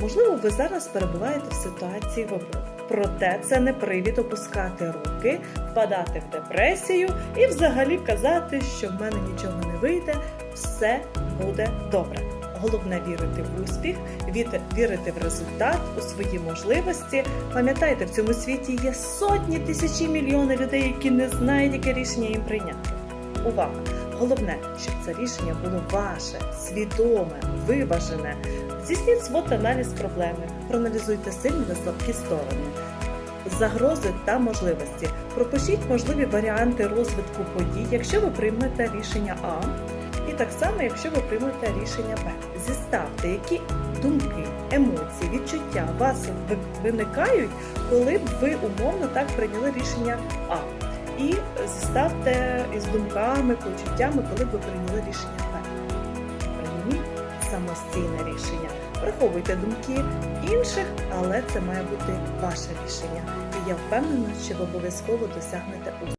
Можливо, ви зараз перебуваєте в ситуації вибору. Проте це не привід опускати руки, впадати в депресію і взагалі казати, що в мене нічого не вийде, все буде добре. Головне вірити в успіх, вірити в результат, у свої можливості. Пам'ятайте, в цьому світі є сотні тисячі мільйони людей, які не знають, яке рішення їм прийняти. Увага! Головне, щоб це рішення було ваше, свідоме, виважене. Здійсніть свот аналіз проблеми, проаналізуйте сильні та слабкі сторони, загрози та можливості. Пропишіть можливі варіанти розвитку подій, якщо ви приймете рішення А, і так само, якщо ви приймете рішення Б. Зіставте, які думки, емоції, відчуття у вас виникають, коли б ви умовно так прийняли рішення А. І зіставте із думками, почуттями, коли ви прийняли рішення перше. Прийміть самостійне рішення. Враховуйте думки інших, але це має бути ваше рішення. І я впевнена, що ви обов'язково досягнете успіху.